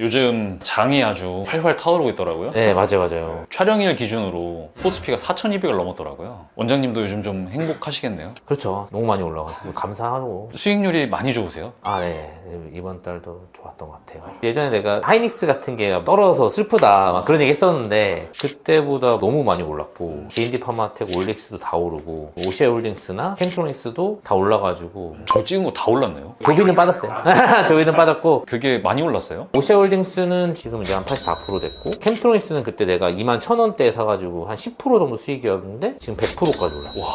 요즘 장이 아주 활활 타오르고 있더라고요. 네, 맞아요, 맞아요. 촬영일 기준으로 포스피가 4,200을 넘었더라고요. 원장님도 요즘 좀 행복하시겠네요. 그렇죠. 너무 많이 올라가지고 감사하고. 수익률이 많이 좋으세요. 아, 네. 이번 달도 좋았던 것 같아요. 예전에 내가 하이닉스 같은 게 떨어져서 슬프다 막 그런 얘기 했었는데 그때보다 너무 많이 올랐고 D&D 파마텍, 올릭스도 다 오르고 오시아 홀딩스나 캠트로닉스도 다 올라가지고 저 찍은 거 다 올랐네요. 조비는 빠졌어요. 조비는 빠졌고 그게 많이 올랐어요? 오시아 홀 딩스는 지금 이제 한 84% 됐고 캠트로닉스는 그때 내가 2만 1,000원대에 사가지고 한 10% 정도 수익이었는데 지금 100%까지 올랐어. 와.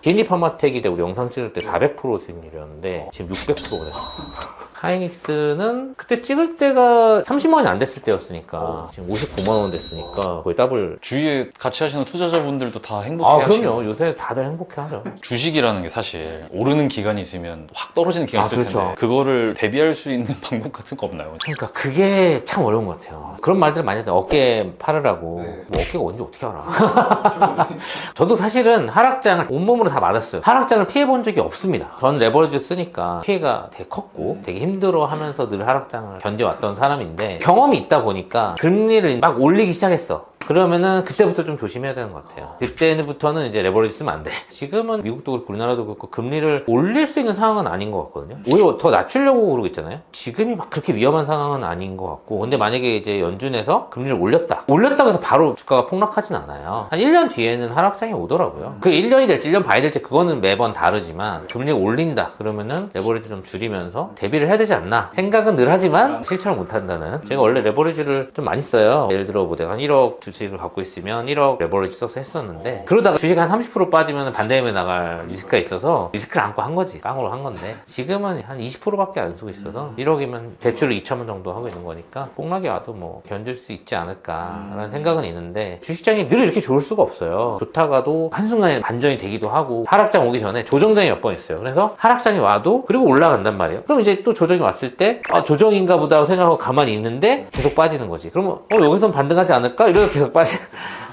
디니 파마텍이 때 우리 영상 찍을 때 400% 수익률이었는데 지금 600%가 됐어. 하이닉스는 그때 찍을 때가 30만 원이 안 됐을 때였으니까 지금 59만 원 됐으니까 거의 더블. 주위에 같이 하시는 투자자분들도 다 행복해 아 하시고 그럼요. 요새 다들 행복해 하죠. 주식이라는 게 사실 오르는 기간이 있으면 확 떨어지는 기간이 아, 있을 그렇죠. 텐데 그거를 대비할 수 있는 방법 같은 거 없나요? 그러니까 그게 참 어려운 것 같아요. 그런 말들 많이 하죠. 어깨 팔으라고. 네. 뭐 어깨가 언제 어떻게 알아? 저도 사실은 하락장을 온몸으로 다 맞았어요. 하락장을 피해본 적이 없습니다. 저는 레버리지 쓰니까 피해가 되게 컸고 되게 힘 들어 하면서 늘 하락장을 견뎌왔던 사람인데 경험이 있다 보니까 금리를 막 올리기 시작했어. 그러면은 그때부터 좀 조심해야 되는 것 같아요. 그때부터는 이제 레버리지 쓰면 안 돼. 지금은 미국도 그렇고 우리나라도 그렇고 금리를 올릴 수 있는 상황은 아닌 것 같거든요. 오히려 더 낮추려고 그러고 있잖아요. 지금이 막 그렇게 위험한 상황은 아닌 것 같고. 근데 만약에 이제 연준에서 금리를 올렸다. 올렸다고 해서 바로 주가가 폭락하진 않아요. 한 1년 뒤에는 하락장이 오더라고요. 그 1년이 될지 1년 반이 될지 그거는 매번 다르지만 금리를 올린다. 그러면은 레버리지 좀 줄이면서 대비를 해야 되지 않나. 생각은 늘 하지만 실천을 못 한다는. 제가 원래 레버리지를 좀 많이 써요. 예를 들어 뭐 내가 한 1억 주 식을 갖고 있으면 1억 레버리지 써서 했었는데 그러다가 주식 한 30% 빠지면 반대임에 나갈 리스크가 있어서 리스크를 안고 한 거지. 깡으로 한 건데 지금은 한 20%밖에 안 쓰고 있어서 1억이면 대출을 2천만 정도 하고 있는 거니까 폭락이 와도 뭐 견딜 수 있지 않을까라는 생각은 있는데 주식장이 늘 이렇게 좋을 수가 없어요. 좋다가도 한순간에 반전이 되기도 하고 하락장 오기 전에 조정장이 몇 번 있어요. 그래서 하락장이 와도 그리고 올라간단 말이에요. 그럼 이제 또 조정이 왔을 때 아, 조정인가 보다 생각하고 가만히 있는데 계속 빠지는 거지. 그러면 어, 여기선 반등하지 않을까? 이러다 계속 빠지.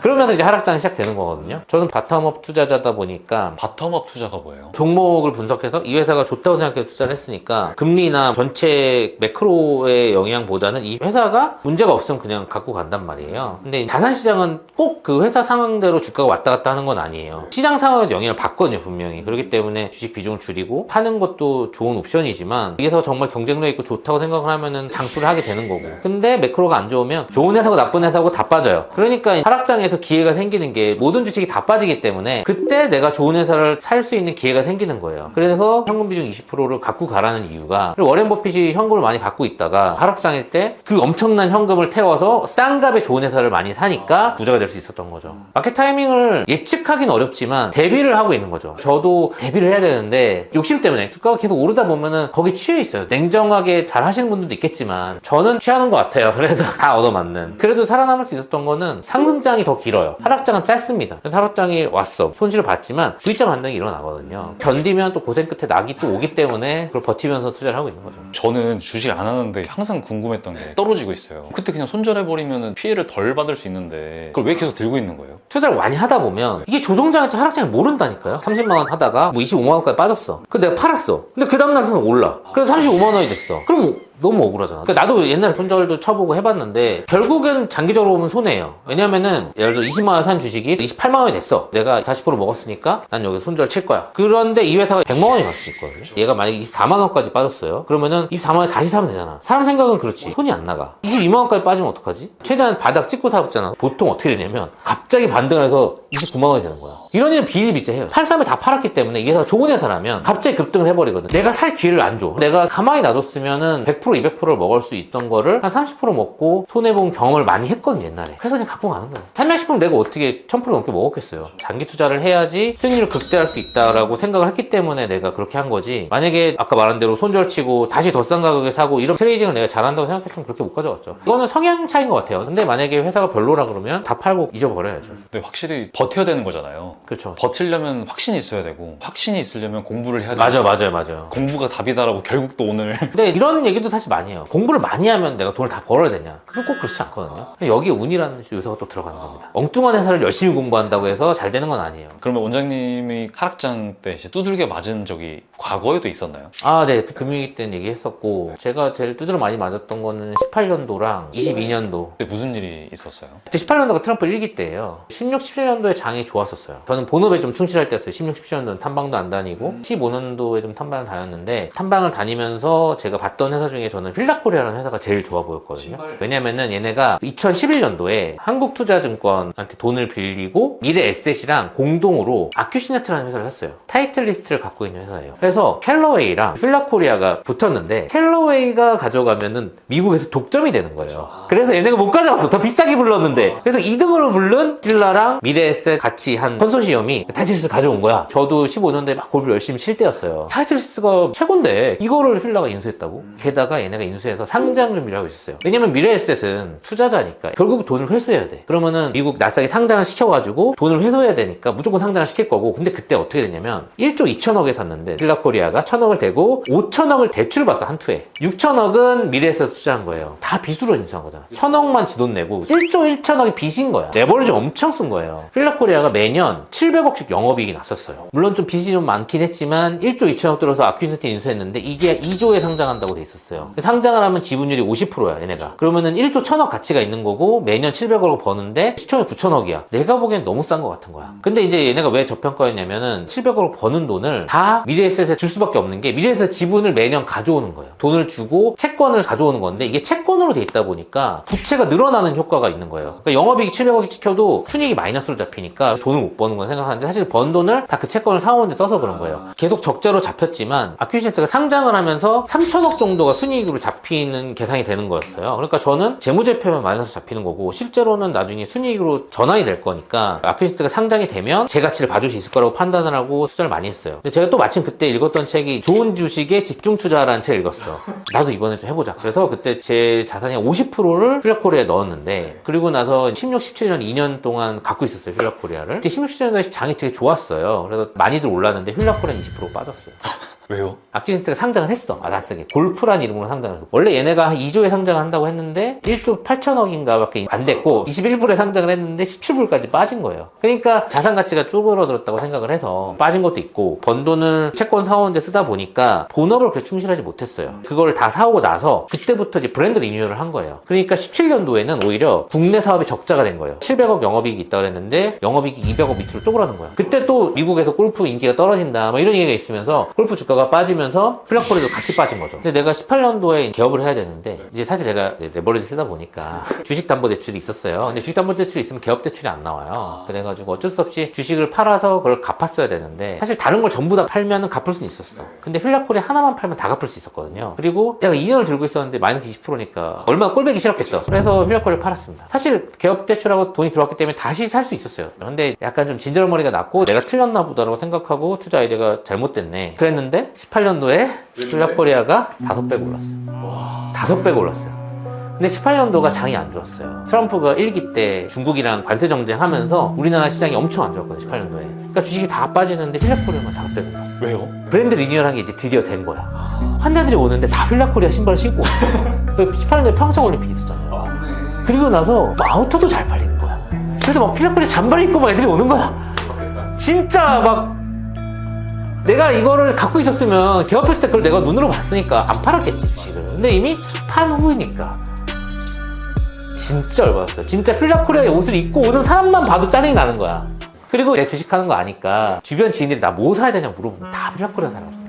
그러면서 이제 하락장이 시작되는 거거든요. 저는 바텀업 투자자다 보니까 바텀업 투자가 뭐예요? 종목을 분석해서 이 회사가 좋다고 생각해서 투자를 했으니까 금리나 전체 매크로의 영향보다는 이 회사가 문제가 없으면 그냥 갖고 간단 말이에요. 근데 자산 시장은 꼭 그 회사 상황대로 주가가 왔다 갔다 하는 건 아니에요. 시장 상황에도 영향을 받거든요, 분명히. 그렇기 때문에 주식 비중을 줄이고 파는 것도 좋은 옵션이지만 여기서 정말 경쟁력 있고 좋다고 생각을 하면은 장투를 하게 되는 거고. 근데 매크로가 안 좋으면 좋은 회사고 나쁜 회사고 다 빠져요. 그러니까 하락장에 서 기회가 생기는 게 모든 주식이 다 빠지기 때문에 그때 내가 좋은 회사를 살 수 있는 기회가 생기는 거예요. 그래서 현금 비중 20%를 갖고 가라는 이유가 워렌 버핏이 현금을 많이 갖고 있다가 하락장일 때 그 엄청난 현금을 태워서 싼 값에 좋은 회사를 많이 사니까 부자가 될 수 있었던 거죠. 마켓 타이밍을 예측하기는 어렵지만 대비를 하고 있는 거죠. 저도 대비를 해야 되는데 욕심 때문에 주가가 계속 오르다 보면은 거기 취해 있어요. 냉정하게 잘 하시는 분들도 있겠지만 저는 취하는 것 같아요. 그래서 다 얻어맞는. 그래도 살아남을 수 있었던 거는 상승장이 더 길어요. 하락장은 짧습니다. 하락장이 왔어. 손실을 봤지만 V자 반등이 일어나거든요. 견디면 또 고생 끝에 낙이 또 오기 때문에 그걸 버티면서 투자를 하고 있는 거죠. 저는 주식 안 하는데 항상 궁금했던 게 떨어지고 있어요. 그때 그냥 손절해버리면 피해를 덜 받을 수 있는데 그걸 왜 계속 들고 있는 거예요? 투자를 많이 하다 보면 이게 조정장일지 하락장을 모른다니까요. 30만 원 하다가 뭐 25만 원까지 빠졌어. 그 내가 팔았어. 근데 그 다음날 그냥 올라. 그래서 35만 원이 됐어. 그럼 너무 억울하잖아. 그러니까 나도 옛날에 손절도 쳐보고 해봤는데 결국엔 장기적으로 보면 손해예요. 왜냐면은 예를 들어 20만 원 산 주식이 28만 원이 됐어. 내가 40% 먹었으니까 난 여기 손절 칠 거야. 그런데 이 회사가 100만 원이 갈 수도 있거든요. 얘가 만약에 24만 원까지 빠졌어요. 그러면은 24만 원에 다시 사면 되잖아. 사람 생각은 그렇지. 손이 안 나가. 22만 원까지 빠지면 어떡하지? 최대한 바닥 찍고 사봤잖아. 보통 어떻게 되냐면 갑자기 반등을 해서 29만 원이 되는 거야. 이런 일은 비일비재해요. 팔 사람이 다 팔았기 때문에 이 회사가 좋은 회사라면 갑자기 급등을 해버리거든. 내가 살 기회를 안 줘. 내가 가만히 놔뒀으면은 100% 200%를 먹을 수 있던 거를 한 30% 먹고 손해본 경험을 많이 했거든 옛날에. 그래서 그냥 갖고 가는 거야. 삼양식품 내가 어떻게 1000% 넘게 먹었겠어요. 장기 투자를 해야지 수익률을 극대화할 수 있다라고 생각을 했기 때문에 내가 그렇게 한 거지. 만약에 아까 말한 대로 손절치고 다시 더 싼 가격에 사고 이런 트레이딩을 내가 잘한다고 생각했으면 그렇게 못 가져갔죠. 이거는 성향 차이인 것 같아요. 근데 만약에 회사가 별로라 그러면 다 팔고 잊어버려야죠. 근데 확실히 버텨야 되는 거잖아요. 그렇죠. 버틸려면 확신이 있어야 되고 확신이 있으려면 공부를 해야 되고 맞아, 맞아요, 맞아요. 공부가 답이다라고 결국 또 오늘 근데 이런 얘기도 사실 많이 해요. 공부를 많이 하면 내가 돈을 다 벌어야 되냐? 그건 꼭 그렇지 않거든요. 여기에 운이라는 요소가 또 들어가는 겁니다. 엉뚱한 회사를 열심히 공부한다고 해서 잘 되는 건 아니에요. 그러면 원장님이 하락장 때 이제 두들겨 맞은 적이 과거에도 있었나요? 아, 네. 그 금융위기 때는 얘기했었고, 제가 제일 두드려 많이 맞았던 거는 18년도랑 22년도. 그때 무슨 일이 있었어요? 그때 18년도가 트럼프 1기 때예요. 16, 17년도에 장이 좋았었어요. 저는 본업에 좀 충실할 때였어요. 16, 17년도는 탐방도 안 다니고 15년도에 좀 탐방을 다녔는데 탐방을 다니면서 제가 봤던 회사 중에 저는 휠라코리아라는 회사가 제일 좋아 보였거든요. 왜냐면은 얘네가 2011년도에 한국투자증권 한테 돈을 빌리고 미래 에셋이랑 공동으로 아큐시네트라는 회사를 샀어요. 타이틀 리스트를 갖고 있는 회사예요. 그래서 캘러웨이랑 휠라코리아가 붙었는데 캘러웨이가 가져가면은 미국에서 독점이 되는 거예요. 그래서 얘네가 못 가져갔어. 더 비싸게 불렀는데. 그래서 2등으로 부른 힐라랑 미래 에셋 같이 한 컨소시엄이 타이틀리스트 가져온 거야. 저도 15년도에 막 골프 열심히 칠 때였어요. 타이틀리스트가 최고인데 이거를 힐라가 인수했다고? 게다가 얘네가 인수해서 상장 준비를 하고 있었어요. 왜냐면 미래 에셋은 투자자니까 결국 돈을 회수해야 돼. 그러면은 미국 나스닥에 상장을 시켜가지고 돈을 회수해야 되니까 무조건 상장을 시킬 거고 근데 그때 어떻게 됐냐면 1조 2천억에 샀는데 힐라코리아가 1천억을 대고 5천억을 대출을 받어 한 투에 6천억은 미래에셋 투자한 거예요. 다 빚으로 인수한 거잖아. 천억만 지돈 내고 1조 1천억이 빚인 거야. 레버리지 엄청 쓴 거예요. 필라코리아가 매년 700억씩 영업이익이 났었어요. 물론 좀 빚이 좀 많긴 했지만 1조 2천억 들어서 아큐시티 인수했는데 이게 2조에 상장한다고 돼 있었어요. 상장을 하면 지분율이 50%야 얘네가. 그러면은 1조 1천억 가치가 있는 거고 매년 700억을 버는데 시 총이 9천억이야. 내가 보기엔 너무 싼 것 같은 거야. 근데 이제 얘네가 왜 저평가였냐면은 700억을 버는 돈을 다 미래에셋에 줄 수밖에 없는 게 미래에셋 지분을 매년 가져오는 거예요. 돈을 주고 채권을 가져오는 건데 이게 채권으로 돼 있다 보니까 부채가 늘어나는 효과가 있는 거예요. 그러니까 영업이익 700억이 찍혀도 순이익이 마이너스로 잡히니까 돈을 못 버는 건 생각하는데 사실 번 돈을 다 그 채권을 사오는데 써서 그런 거예요. 계속 적자로 잡혔지만 아큐시네트가 상장을 하면서 3천억 정도가 순이익으로 잡히는 계산이 되는 거였어요. 그러니까 저는 재무제표면 마이너스 잡히는 거고 실제로는 나중에 순이익으로 전환이 될 거니까 아큐시네트가 상장이 되면 제 가치를 봐줄 수 있을 거라고 판단을 하고 투자를 많이 했어요. 근데 제가 또 마침 그때 읽었던 책이 좋은 주식에 집중 투자라는 책을 읽었어. 나도 이번에 좀 해보자. 그래서 그때 제 자산의 50%를 휠라코리아에 넣었는데 그리고 나서 16, 17년 2년 동안 갖고 있었어요. 휠라코리아를. 그때 16, 17년도에 장이 되게 좋았어요. 그래서 많이들 올랐는데 휠라코리아는 20% 빠졌어요. 왜요? 아키센트가 상장을 했어. 아다스게. 골프란 이름으로 상장을 했어. 원래 얘네가 한 2조에 상장한다고 했는데 1조 8천억인가 밖에 안 됐고 21불에 상장을 했는데 17불까지 빠진 거예요. 그러니까 자산 가치가 쭈그러들었다고 생각을 해서 빠진 것도 있고 번 돈을 채권 사오는데 쓰다 보니까 본업을 그렇게 충실하지 못했어요. 그걸 다 사오고 나서 그때부터 이제 브랜드 리뉴얼을 한 거예요. 그러니까 17년도에는 오히려 국내 사업이 적자가 된 거예요. 700억 영업이익이 있다고 그랬는데 영업이익이 200억 밑으로 쪼그라든 거예요. 그때 또 미국에서 골프 인기가 떨어진다 뭐 이런 얘기가 있으면서 골프 주가 가 빠지면서 플락코리도 같이 빠진 거죠. 근데 내가 18년도에 개업을 해야 되는데 이제 사실 제가 이제 레버리지 쓰다 보니까 주식담보대출이 있었어요. 근데 주식담보대출이 있으면 개업대출이 안 나와요. 그래가지고 어쩔 수 없이 주식을 팔아서 그걸 갚았어야 되는데 사실 다른 걸 전부 다 팔면은 갚을 수는 있었어. 근데 휠라코리 하나만 팔면 다 갚을 수 있었거든요. 그리고 내가 2년을 들고 있었는데 마이너스 20%니까 얼마나 꼴배기 싫었겠어. 그래서 휠라코리를 팔았습니다. 사실 개업대출하고 돈이 들어왔기 때문에 다시 살 수 있었어요. 근데 약간 좀 진절머리가 났고 내가 틀렸나 보다라고 생각하고 투자 아이디어가 잘못됐네. 그랬는데 18년도에 휠라코리아가 5배 올랐어요. 다섯 배가 올랐어요. 근데 18년도가 장이 안 좋았어요. 트럼프가 1기 때 중국이랑 관세 정쟁하면서 우리나라 시장이 엄청 안 좋았거든요, 18년도에. 그러니까 주식이 다 빠지는데 휠라코리아만 다섯 배가 올랐어요. 왜요? 브랜드 리뉴얼한 게 이제 드디어 된 거야. 환자들이 오는데 다 휠라코리아 신발을 신고 와. 18년도에 평창 올림픽 있었잖아요. 그리고 나서 뭐 아우터도 잘 팔리는 거야. 그래서 막 휠라코리아 잠바를 입고 막 애들이 오는 거야. 진짜 막 내가 이거를 갖고 있었으면 개업했을 때 그걸 내가 눈으로 봤으니까 안 팔았겠지 주식을 근데 이미 판 후이니까. 진짜 열받았어요? 진짜 필라코리아의 옷을 입고 오는 사람만 봐도 짜증이 나는 거야. 그리고 내 주식하는 거 아니까 주변 지인들이 나 뭐 사야 되냐고 물어보면 다 필라코리아 사람이었어요.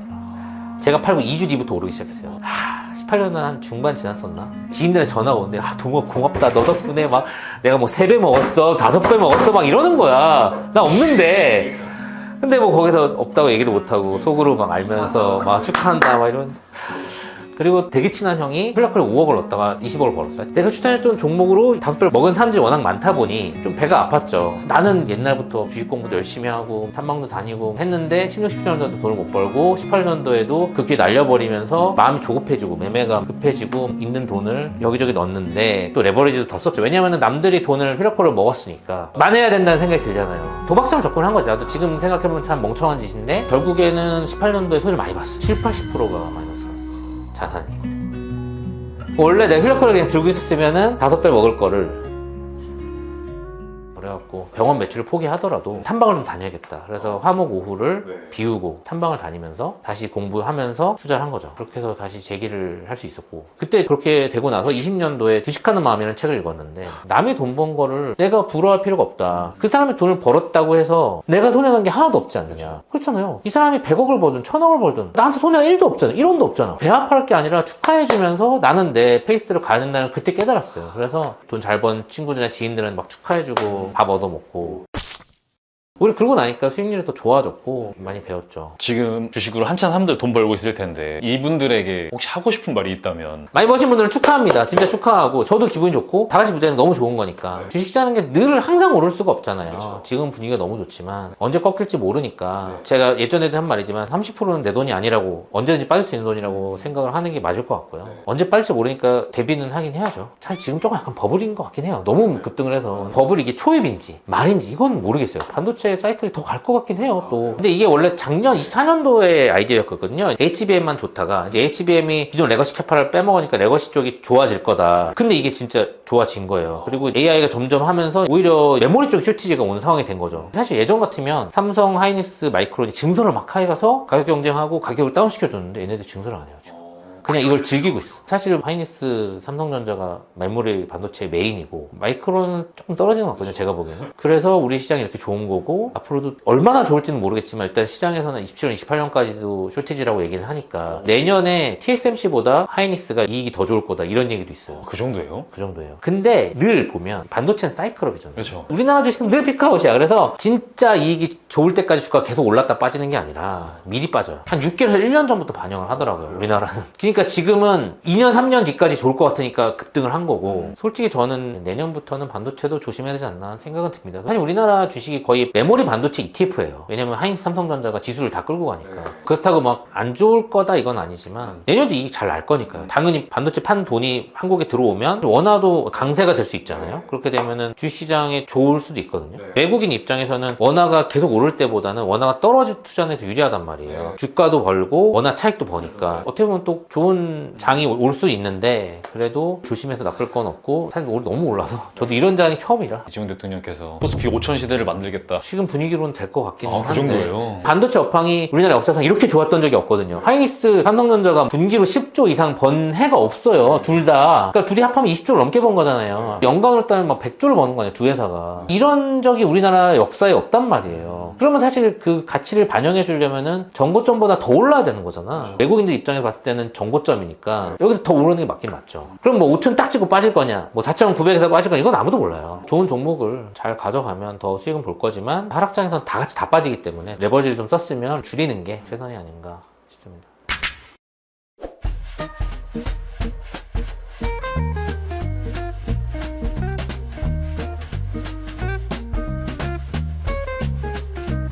제가 팔고 2주 뒤부터 오르기 시작했어요. 하, 18년은 한 중반 지났었나? 지인들의 전화가 오는데 아 동호 고맙다 너 덕분에 막 내가 뭐 3배 먹었어 5배 먹었어 막 이러는 거야. 나 없는데 근데 뭐 거기서 없다고 얘기도 못하고 속으로 막 알면서 막 축하한다 막 이러면서 그리고 되게 친한 형이 플라크를 5억을 넣었다가 20억을 벌었어요. 내가 추천했던 종목으로 다섯 배를 먹은 사람들이 워낙 많다 보니 좀 배가 아팠죠. 나는 옛날부터 주식 공부도 열심히 하고 탐방도 다니고 했는데 16, 17년도에도 돈을 못 벌고 18년도에도 그 기회 날려버리면서 마음이 조급해지고 매매가 급해지고 있는 돈을 여기저기 넣었는데 또 레버리지도 더 썼죠. 왜냐면 남들이 돈을 휘라코를 먹었으니까 만회해야 된다는 생각이 들잖아요. 도박처럼 접근한 거지. 나도 지금 생각해보면 참 멍청한 짓인데 결국에는 18년도에 손을 많이 봤어. 7, 80%가 마이너스 났어. 자산이. 원래 내가 휠라코를 그냥 들고 있었으면은 다섯 배 먹을 거를 있고 병원 매출을 포기하더라도 탐방을 좀 다녀야겠다. 그래서 화목 오후를 비우고 탐방을 다니면서 다시 공부하면서 투자를 한 거죠. 그렇게 해서 다시 재기를 할 수 있었고 그때 그렇게 되고 나서 20년도에 주식하는 마음이라는 책을 읽었는데 남이 돈번 거를 내가 부러워할 필요가 없다. 그 사람이 돈을 벌었다고 해서 내가 손해난 게 하나도 없지 않느냐. 그렇잖아요. 이 사람이 100억을 벌든 1000억을 벌든 나한테 손해가 1도 없잖아. 1원도 없잖아. 배합할 게 아니라 축하해주면서 나는 내 페이스를 가야 된다는 걸 그때 깨달았어요. 그래서 돈 잘 번 친구들이나 지인들은 막 축하해주고 밥 얻어먹고 우리 그러고 나니까 수익률이 더 좋아졌고 많이 배웠죠. 지금 주식으로 한참 사람들 돈 벌고 있을 텐데 이분들에게 혹시 하고 싶은 말이 있다면 많이 버신 분들은 축하합니다. 진짜 축하하고 저도 기분이 좋고 다 같이 부자는 너무 좋은 거니까 주식시장은 게늘 항상 오를 수가 없잖아요. 지금 분위기가 너무 좋지만 언제 꺾일지 모르니까 제가 예전에도 한 말이지만 30%는 내 돈이 아니라고 언제든지 빠질 수 있는 돈이라고 생각을 하는 게 맞을 것 같고요. 언제 빠질지 모르니까 대비는 하긴 해야죠. 사실 지금 조금 약간 버블인 것 같긴 해요. 너무 급등을 해서 버블이 이게 초입인지 말인지 이건 모르겠어요. 반도체 사이클이 더 갈 것 같긴 해요. 또 근데 이게 원래 작년 24년도에 아이디어였거든요. HBM만 좋다가 이제 HBM이 기존 레거시 캐파를 빼먹으니까 레거시 쪽이 좋아질 거다. 근데 이게 진짜 좋아진 거예요. 그리고 AI가 점점 하면서 오히려 메모리 쪽 쇼티지가 온 상황이 된 거죠. 사실 예전 같으면 삼성, 하이닉스, 마이크론이 증설을 막 해가서 가격 경쟁하고 가격을 다운시켜줬는데 얘네들 증설을 안 해요. 지금. 그냥 이걸 즐기고 있어. 사실 하이닉스, 삼성전자가 메모리 반도체의 메인이고 마이크론은 조금 떨어지는 것 같거든요. 제가 보기에는. 그래서 우리 시장이 이렇게 좋은 거고 앞으로도 얼마나 좋을지는 모르겠지만 일단 시장에서는 27년, 28년까지도 쇼티지라고 얘기를 하니까 내년에 TSMC보다 하이닉스가 이익이 더 좋을 거다 이런 얘기도 있어요. 그 정도예요? 그 정도예요. 근데 늘 보면 반도체는 사이클업이잖아요. 그렇죠. 우리나라 주식은 늘 피크아웃이야. 그래서 진짜 이익이 좋을 때까지 주가가 계속 올랐다 빠지는 게 아니라 미리 빠져요. 한 6개월에서 1년 전부터 반영을 하더라고요. 우리나라는. 그러니까 지금은 2년, 3년 뒤까지 좋을 것 같으니까 급등을 한 거고 솔직히 저는 내년부터는 반도체도 조심해야 되지 않나 생각은 듭니다. 사실 우리나라 주식이 거의 메모리 반도체 ETF예요. 왜냐면 하이닉스 삼성전자가 지수를 다 끌고 가니까. 그렇다고 막 안 좋을 거다 이건 아니지만 내년도 이익 잘 날 거니까요. 당연히 반도체 판 돈이 한국에 들어오면 원화도 강세가 될 수 있잖아요. 그렇게 되면은 주시장에 좋을 수도 있거든요. 외국인 입장에서는 원화가 계속 오를 때보다는 원화가 떨어질 투자는 더 유리하단 말이에요. 주가도 벌고 원화 차익도 버니까 어떻게 보면 또 좋은 장이 올 수 있는데 그래도 조심해서 낚을 건 없고 사실 오늘 너무 올라서 저도 이런 장이 처음이라 이재용 대통령께서 코스피 5천 시대를 만들겠다. 지금 분위기로는 될 것 같긴 아, 한데 그 정도예요? 반도체 업황이 우리나라 역사상 이렇게 좋았던 적이 없거든요. 하이닉스, 삼성전자가 분기로 10조 이상 번 해가 없어요. 둘 다. 그러니까 둘이 합하면 20조를 넘게 번 거잖아요. 연간으로 따면 막 100조를 버는 거예요. 두 회사가. 이런 적이 우리나라 역사에 없단 말이에요. 그러면 사실 그 가치를 반영해 주려면은 정고점보다 더 올라야 되는 거잖아. 외국인들 입장에서 봤을 때는 정고점이니까 여기서 더 오르는 게 맞긴 맞죠. 그럼 뭐 5천 딱 찍고 빠질 거냐, 뭐 4,900에서 빠질 거냐, 이건 아무도 몰라요. 좋은 종목을 잘 가져가면 더 수익은 볼 거지만 하락장에서는 다 같이 다 빠지기 때문에 레버리지를 좀 썼으면 줄이는 게 최선이 아닌가